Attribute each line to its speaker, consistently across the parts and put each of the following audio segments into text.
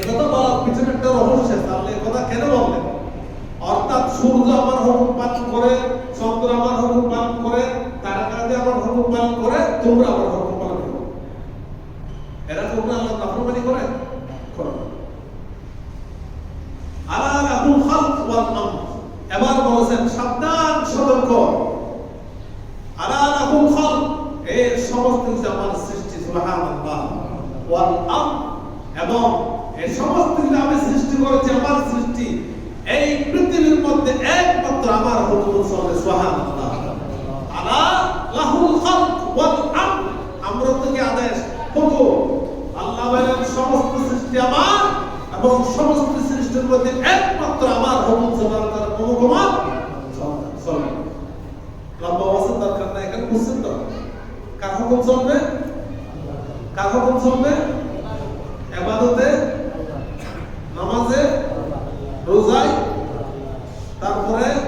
Speaker 1: একথা বলার পিছনে একটা রহস্য তাহলে একথা কেন বললেন? অর্থাৎ সূর্য আমার হুকুম পালন করে, চন্দ্র আমার হুকুম পালন করে তারকা যে আমার হুকুম পালন করে, তোমরা আমার হুকুম পালন করো। এরা তোমরা আল্লাহ নাফরমানি করো না। আলা লাহুল খালক ওয়াল আমর এবার বলেছেন সাবধান সতর্ক আলা লাহুল খালক এই সমস্ত কিছু আমার সৃষ্টি সুবহানাল্লাহ ওয়াল আমর এবং এই সমস্ত আমি সৃষ্টি করেছি, আমার সৃষ্টি। এই পৃথিবীর মধ্যে একমাত্র আমার হুকুম চলে সুবহানাল্লাহ। আলা লাহুল খালক ওয়াল আমর। আমর থেকে আদেশ? হুকুম আল্লাহ বলেন, সমস্ত সৃষ্টি আমার এবং সমস্ত সৃষ্টির মধ্যে একমাত্র আমার হুকুম চলার তার হুকুমাত চলে লম্বা বছর দরকার নাই এখানে বুঝছেন তো কার হুকুম চলবে? কার হুকুম চলবে?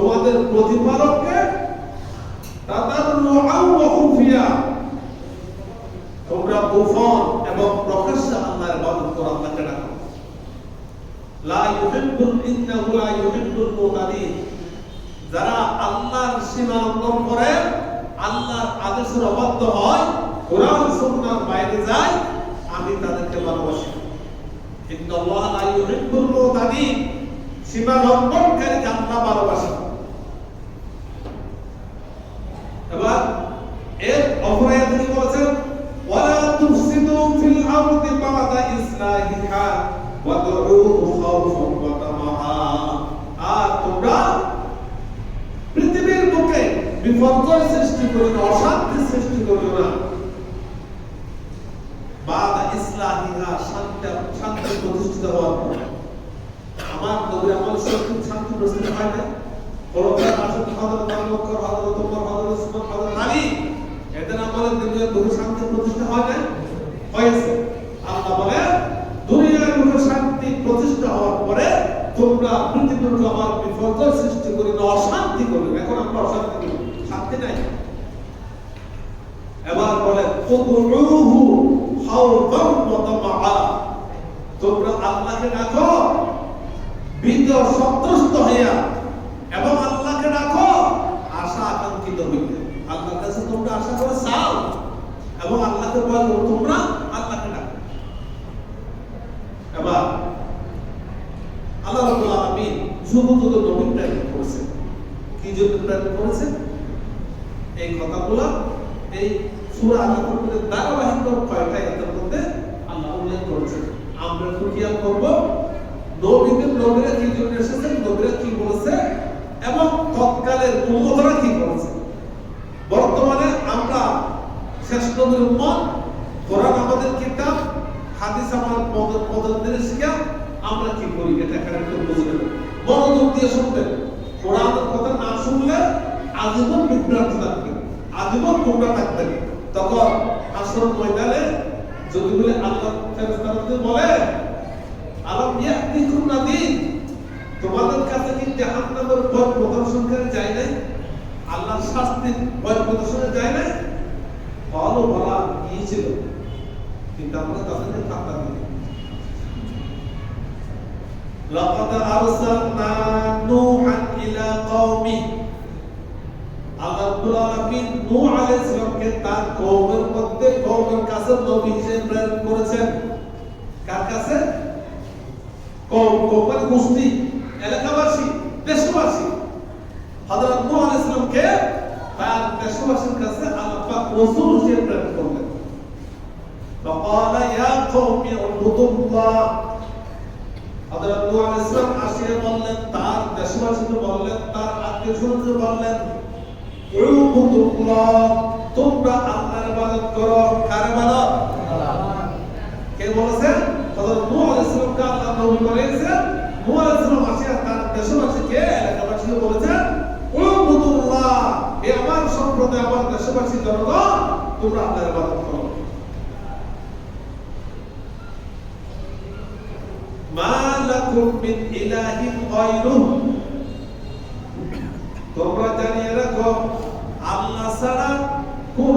Speaker 1: তোমাদের প্রতিপালককে তোমরা এবং প্রকাশ্যে আল্লাহর ইবাদত করো লা ইউহিব্বুল, ইন্নাহু লা ইউহিব্বুল মুতাদিন। যারা আল্লাহর সীমা লঙ্ঘন করে, আল্লাহর আদেশের অবাধ্য হয়, কোরআন সুন্নাহর বাইরে যায়, আমি তাদেরকে ভালোবাসি। ইন্নাল্লাহ লা ইউহিব্বুল মুতাদিন। সীমা লঙ্ঘনকারীকে আল্লাহ ভালোবাসেন না। এবার এর অপরে তিনি বলেছেন ওয়ালা তুফসিদু ফিল আরদি বাদা ইসলাহিহা ওয়াদউহু খাওফান ওয়া তামাআ আর তোমরা পৃথিবীর বুকে বিপর্যয় না অশান্তি সৃষ্টি করো না বাদা ইসলাহিহা শান্তি শান্তি প্রতিষ্ঠিত হওয়ার পর। আমার নবী আমার শান্তি শান্তি প্রতিষ্ঠিত হয় না খোলাফায়ে রাশিদিন হযরত আবু বকর, হযরত ওমর হযরত উসমান, হযরত আলী। এদের আমলে দুনিয়ার বহু শান্তি প্রতিষ্ঠা হয় নাই। হয়েছে। আল্লাহ বলে দুনিয়ার বহু শান্তি প্রতিষ্ঠা হওয়ার পরে তোমরা পৃথিবীর আমার বিপর্যয় সৃষ্টি করি না অশান্তি করবে। এখন আমরা অশান্তি করি। শান্তি নাই এবার বলে তুদউহু খাওফান ওয়া তামাআ তোমরা আল্লাহকে ডাকো ভীত সন্ত্রস্ত হইয়া, এবং আল্লাহকে ডাকো, আশা আকাঙ্ক্ষিত হইতে আল্লাহর কাছে তোমরা আশা করে চাও, এবং আল্লাহকে বলো তোমরা আল্লাহকে ডাকো। এবার, আল্লাহ রাব্বুল আলামিন শুধু শুধু প্রেরণ করেছেন। কি জন্য প্রেরণ করেছেন? এই কথাগুলো, এই ধারাবাহিক কয়টা এর মধ্যে? আল্লাহ উল্লেখ করেছেন। আমরা করব? নবীদের নবীরা কি জন্য এসেছেন নবীরা কি বলেছে? এবং তৎকালের কি করেছে বর্তমানে আমরা শেষ নবীর উম্মত, কোরআন আমাদের কিতাব, হাদিস আমার পদদের শিখা আমরা কি করি এটা এখানে একটু বুঝবেন মনোযোগ দিয়ে শুনবেন। কোরআনের কথা না শুনলে আজীবন বিভ্রান্ত থাকবেন। আজীবন গোমরা থাকবেন। তখন আসর ময়দানে যদি বলে আল্লাহ ফেরেশতারা যদি বলে আলাম ইয়াহদিকুম নাদির তোমাদের কাছে কি জাহান্নামের ভয় প্রদর্শনকারী যায় নাই আল্লাহর শাস্তির ভয় প্রদর্শনে যায় নাই বলো বলা গিয়েছিল কিন্তু আমরা তাদেরকে ঠান্ডা দিই لقد أرسلنا نوحا إلى قومه আল্লাহ রাব্বুল আলামিন নূহ আলাইহিস সালামকে তার কওমের মধ্যে কওমের কাছে নবী হিসেবে প্রেরণ করেছেন কার কোম্পানি গোষ্ঠী এলাকাবাসী দেশবাসী হযরত নূহ আলাইহিস সালামকে তার দেশবাসীর কাছে আল্লাহ পাক রাসূল হিসেবে প্রেরণ করলেন فقال يا قوم اعبدوا الله হযরত নূহ আলাইহিস সালাম আসিয়া বললেন তার দেশবাসীকে বললেন তার আত্মীয় স্বজনকে বললেন উবুদুল্লাহ তোমরা আল্লাহর ইবাদত সম্প্রদায়, আমার দেশবাসী জনগণ, তোমরা আল্লাহর ইবাদত করো। মা লাকুম মিন ইলাহিন গায়রুহু তোমরা জানিয়ে রাখো আল্লাহ ছাড়া কোন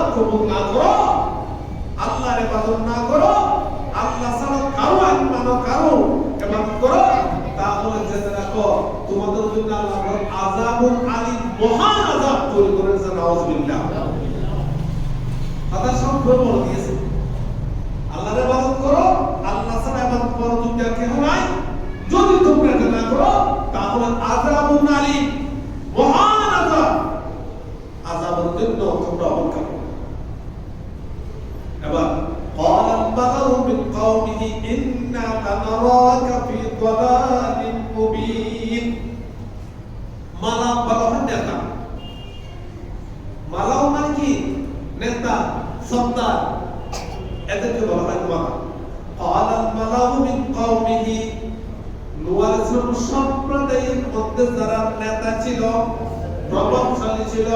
Speaker 1: কবুল না করো, আল্লাহর ইবাদত না করো, আল্লাহ ছাড়া কারও এক কারও ইবাদত করো, তাহলে জেনে রাখো, তোমাদের জন্য আল্লাহ আযাবুল আলীম মহান আযাব তৈরি করেছে, নাউজুবিল্লাহ। কথা সব বলে দিয়েছে। আল্লাহর ইবাদত করো, আল্লাহ ছাড়া ইবাদত করার যোগ্য আর কেউ নাই মধ্যে নেতা ছিল, প্রভাবশালী ছিল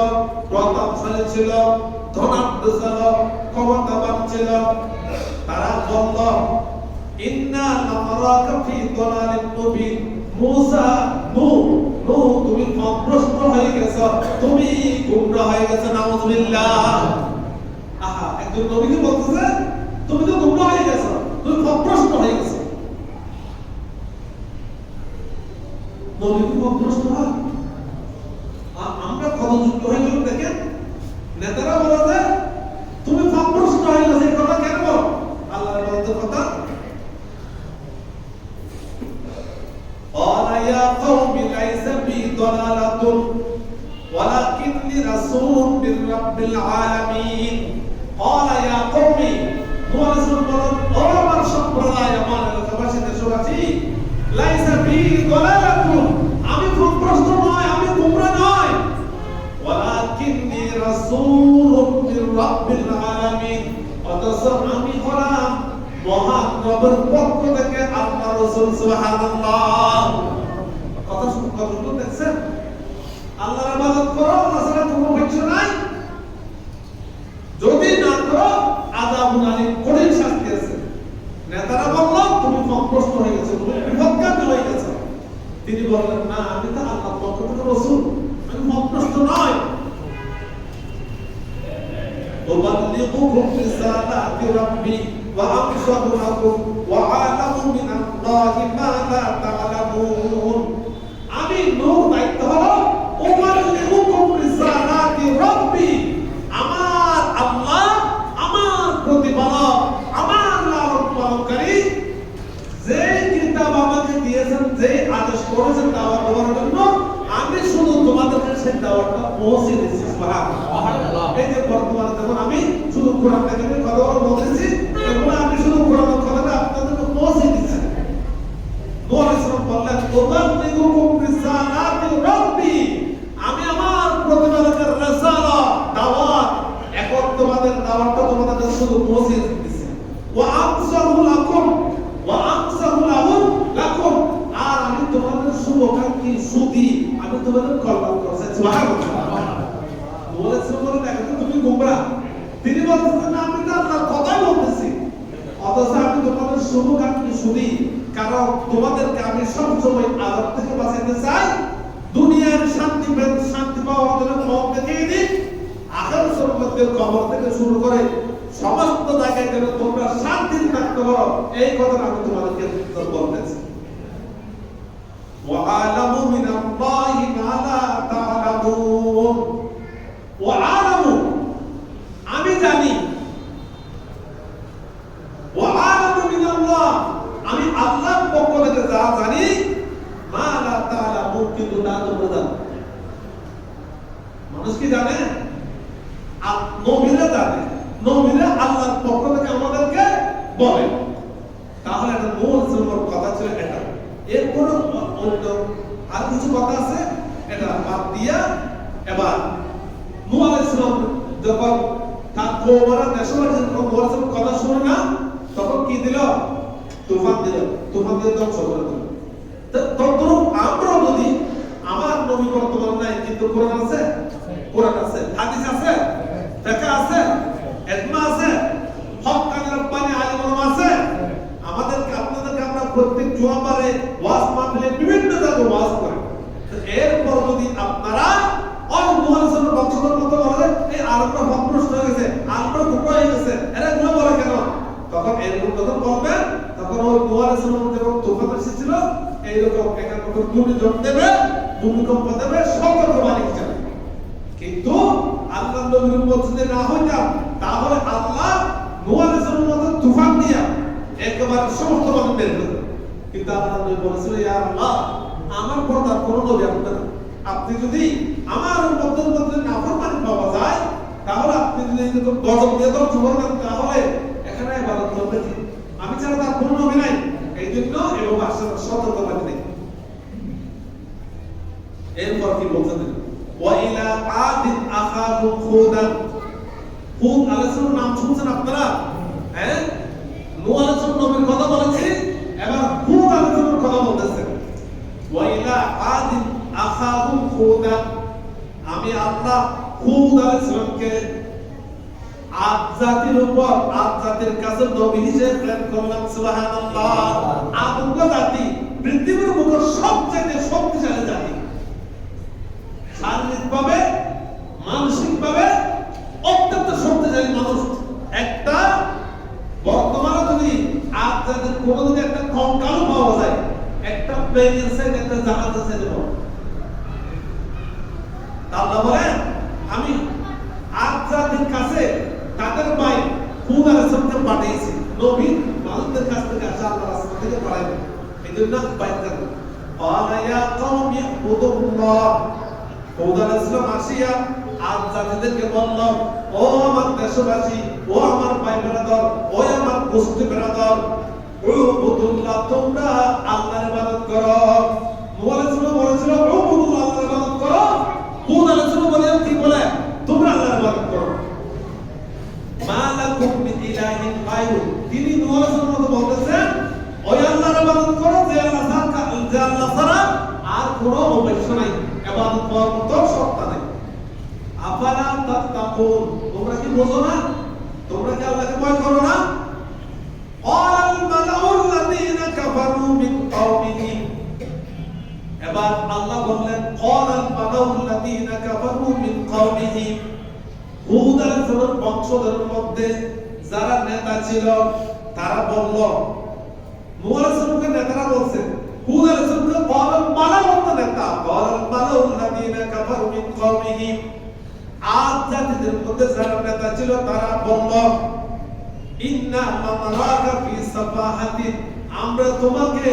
Speaker 1: প্রতাপশালী ছিল, ধনাঢ্য ছিল, ক্ষমতাবান ছিল। তারা বলল, ইন্না লামারাকা ফি দালালিন মুবিন। মুসা, নূহ নূহ, তুমি পথভ্রষ্ট হয়ে গেছো, তুমি গুমরা হয়ে গেছো, নাউজুবিল্লাহ। আহা, একজন নবীকে বলতেছে, তুমি তো গুমরা হয়ে গেছো, তুমি পথভ্রষ্ট হয়ে গেছো। নবী কি হয় আমরা ক্ষমযুক্ত হয়ে গেলাম দেখেন নেতারা বলা যে মির রাব্বিল আলামিন। অথচ আমি হলাম মহান রবের পক্ষ থেকে আল্লাহ রাসূল, সুবহানাল্লাহ। কথা শুনে কথা দেখছেন? আল্লাহর ইবাদত করো আল্লাহ ছাড়া কিছু নাই। যদি না করো আযাবুন আলীম কঠিন শাস্তি আছে। নেতারা বলল, তুমি পথভ্রষ্ট হয়ে গেছো, তুমি বিপদগামী হয়ে গেছো। তিনি বললেন, না, আমি তো আল্লাহর পক্ষ থেকে রাসূল। আমি পথভ্রষ্ট নয়। أبلغكم رسالات ربي وأنصح لكم وأعلم من الله ما لا تعلمون আমি নূর দায়িত্ব হলো উবাল্লিগুকুম রিসালাতি রব্বি আমার আল্লাহ আমার প্রতিপালক আমার লালন পালনকারী যে কিতাব আমাকে দিয়েছেন যে আদেশ করেছেন দাওয়াত দেওয়ার জন্য আমি শুধু তোমাদেরকে সেই দাওয়াতটা পৌঁছে দিচ্ছি সুবহানাল্লাহ শুধু কোরআন থেকে কথা বলতেছি এগুলো আমি শুধু কোরআন কথাটা আপনাদেরকে পৌঁছে দিচ্ছি নূহ আলাইহিস সালাম বললেন উবাল্লিগুকুম রিসালাতি রব্বি আমি আমার প্রতিপালকের রিসালাত দাওয়াত এখন তোমাদের দাওয়াতটা তোমাদের কাছে শুধু পৌঁছে দিচ্ছি ওয়া আমসাহু লাকুম ওয়া আমসাহু লাহুম লাকুম আর আমি তোমাদের শুভকাঙ্ক্ষী সুদি আমি তোমাদের কল্যাণ করছি সুবহানাল্লাহ বলেছে বলে দেখো তো তুমি গোমরা তিনি বলতেছেন না আমি তো আল্লাহর কথাই বলছি অথচ আমি তোমাদের শুভকামী শুনি কারণ তোমাদেরকে আমি সবসময় আদর থেকে বাঁচাইতে চাই দুনিয়ার শান্তি পে- শান্তি পাওয়ার জন্য মত দেখিয়ে দিই আগামী সম্পদের কবর থেকে শুরু করে সমস্ত জায়গায় যেন তোমরা শান্তিতে থাকতে পারো এই কথা আমি তোমাদেরকে বলতেছি وعالموا من الله ما لا تعلمون وعالموا তোমরা মানুষ কি জানে? নবীরা জানে। নবীরা আল্লাহর পক্ষ থেকে আমাদেরকে বলে। তাহলে একটা মূল সিলভার কথা ছিল এটা। অন্য আর কিছু কথা আছে? এটা বাদ দিয়া এবার নূহ আলাইহিস যখন তার কওমারা যখন কথা শুনে না, তখন কি দিল? তুফান দিল। তুফান দিয়ে করে দিল তো- তদ্রূপ আমরাও যদি আমার নবী বর্তমান কিন্তু কোরআন আছে? কোরআন আছে। হাদিস আছে? ফিকহ আছে? ইজমা আছে? হক কানে রব্বানি আলিম আছে? আমাদেরকে, আপনাদেরকে আমরা প্রত্যেক জুমাবারে ওয়াজ মাহফিলে বিভিন্ন জায়গায় ওয়াজ করি। এরপর যদি আপনারা অল মুহাল্লিসের বংশধর মতো বলে, এই আরবরা ভগ্নষ্ট হয়ে গেছে, আরবরা গোপা হয়ে গেছে, এরা গুলো বলে কেন? তখন এরকম যখন বলবেন, তখন ওই মুহাল্লিসের মধ্যে যখন তুফান এসেছিল এইরকম এখানে তখন ঘূর্ণিঝড় দেবে ভূমিকম্প দেবে সতর্ক বাণী যাবে কিন্তু আল্লাহ নবীর মসজিদে না হইতাম, তাহলে আল্লাহ নূহ মতো তুফান দিয়া একেবারে সমস্ত মানুষ বের করে কিন্তু আল্লাহ নবী বলেছিল আল্লাহ, আমার পর তার কোনো নবী আসবে না। আপনি যদি আমার উম্মতের মধ্যে নাফরমানি পাওয়া যায়, তাহলে আপনি যদি গজব দিয়ে ধ্বংস করবেন তাহলে এখানে ইবাদত করবে আমি ছাড়া তার কোনো নবী নাই। এই জন্য এবং আসলে সতর্ক বাণী নেই এরপর কি বলছেন ওয়াইলা আদিন আখাহুম হুদান হুদ আলাইহিস নাম শুনছেন আপনারা? হ্যাঁ? নূহ আলাইহিস নবীর কথা বলেছি, এবার হুদ আলাইহিস কথা বলতেছেন। ওয়াইলা আদিন আখাহুম হুদান আমি আল্লাহ হুদ আলাইহিসকে আদ জাতির উপর, আদ কাছে নবী হিসেবে প্রেরণ করলাম, সুবহানাল্লাহ। আদ জাতি, পৃথিবীর বুকে সবচেয়ে শক্তিশালী জাতি। শারীরিকভাবে, মানসিকভাবে অত্যন্ত শক্তিশালী মানুষ। একটা বর্তমানে যদি আপনাদের কোনো যদি একটা কঙ্কালও পাওয়া যায়, একটা প্লেনের সাইড, একটা জাহাজের দেশবাসী, ও আমার ভাই বেরাদর ও আমার গোষ্ঠী বেরাদর উবুদুল্লাহ তোমরা আল্লাহর ইবাদত করো। আলাইহিসসালাম বলেছিল উবুদুল্লাহ আল্লাহর ইবাদত করো। হুদ আলাইহিসসালাম বলে কি বলে, তোমরা আল্লাহর ইবাদত করো। মা মিন ইলাহিন গায়রু। তিনি নূহ মতো বলতেছেন, ওই আল্লাহর ইবাদত করো, যে আল্লাহ ছাড়া, যে আল্লাহ ছাড়া আর কোনো উপাস্য নাই। ইবাদত করার মতো সত্তা নেই। আফালা তাত্তাকুন? তোমরা কি বোঝো না তোমরা কি আল্লাহকে ভয় করো না قال الملأ الذين كفروا من قومه এবার আল্লাহ বললেন قال الملأ الذين كفروا من قومه হুদ আলাইহিস বংশধরের মধ্যে যারা নেতা ছিল তারা বলল নূহ আলাইহিস নেতারা বলছে হুদ আলাইহিস قال الملأ নেতা قال الملأ الذين كفروا من قومه আদ জাতিদের মধ্যে যারা নেতা ছিল তারা বলল, ইন্না লানারাকা ফি সাফাহাতিন আমরা তোমাকে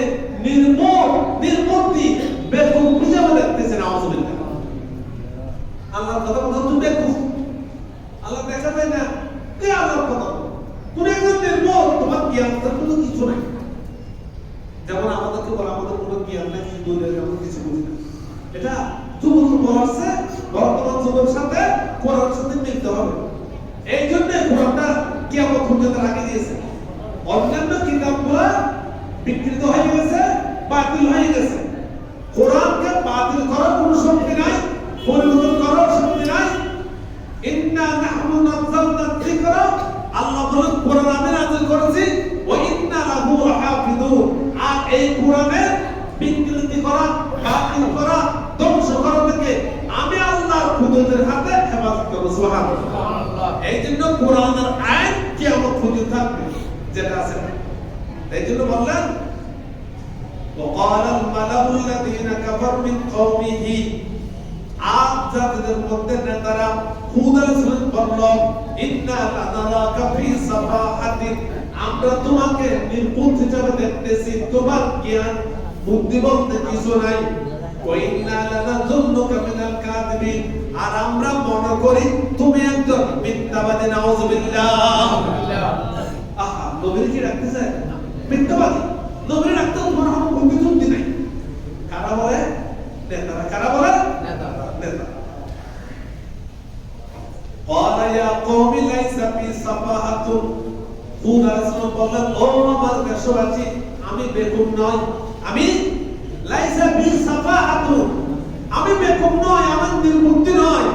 Speaker 1: নির্মল নির্মতি বেকুব হিসেবে দেখতেছি নাউজুবিল্লাহ আল্লাহর কথা বলতে তুমি বেকুব আল্লাহ দেখা যায় না কে আল্লাহর কথা তুমি একজন নির্মল তোমার জ্ঞান তার কোনো কিছু নাই যেমন আমাদেরকে বলে আমাদের কোনো জ্ঞান নাই আমরা কিছু বুঝি না। এটা যুবক বলাচ্ছে যুগের সাথে কোরআনের সাথে মিলতে হবে। এই জন্য কোরআনটা কিয়ামত পর্যন্ত রাখে দিয়েছে। অন্যান্য কিতাবগুলো বিকৃত হয়ে গেছে, বাতিল হয়ে গেছে। কোরআনকে বাতিল করার কোনো শক্তি নাই, পরিবর্তন করার শক্তি নাই। ইন্না নাহনু নাযালনা যিকরা, আল্লাহ বলেন, কোরআন আমি নাযিল করেছি, ওয়া ইন্না লাহু হাফিজুন আর এই কোরআনের বিকৃতি করা, বাতিল করা, ধ্বংস করা থেকে আমি আল্লাহর খুদতের হাতে হেফাজত করব সুবহানাল্লাহ এই জন্য কোরআনের আইন কিয়ামত পর্যন্ত থাকবে যেটা আছে এই জন্য বললেন وقال الملأ الذين كفروا من قومه আজ যাদের মধ্যে নেতারা হুদ আলাইহিস বলল ইন্না লানারাকা ফি সাফাহাতিন আমরা তোমাকে নির্বুদ্ধ হিসেবে দেখতেছি তোমার জ্ঞান বুদ্ধি বলতে কিছু নাই ওয়া ইন্না লানাযুন্নুকা মিনাল কাযিবিন আর আমরা মনে করি তুমি একজন মিথ্যাবাদী নাউযুবিল্লাহ আহা নবীর কি রাখতে চায় মিথ্যাবাদী নবীর রাখতে তোমার কোনো বুদ্ধি যুক্তি নাই কারা বলে নেতারা কারা বলে নেতা قال يا قوم ليس بي سفاهة হুদ আলাইহিস বললেন ও আমার দেশবাসী আমি বেকুব নই আমি লাইসা বি সাফাহাতু আমি বেকুব নই আমি নির্বুদ্ধি নই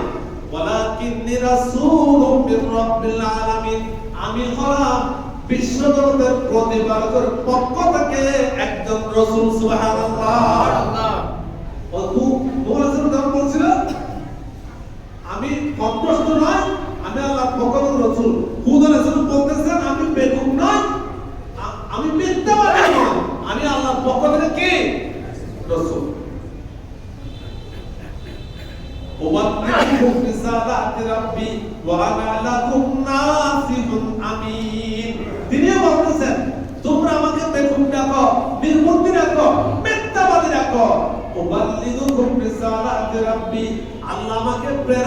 Speaker 1: ওয়ালাকিন্নি রাসূলুম মির রাব্বিল আলামিন। আমি হলাম বিশ্বজগতের প্রতিপালকের পক্ষ থেকে একজন রাসূল, সুবহানাল্লাহ।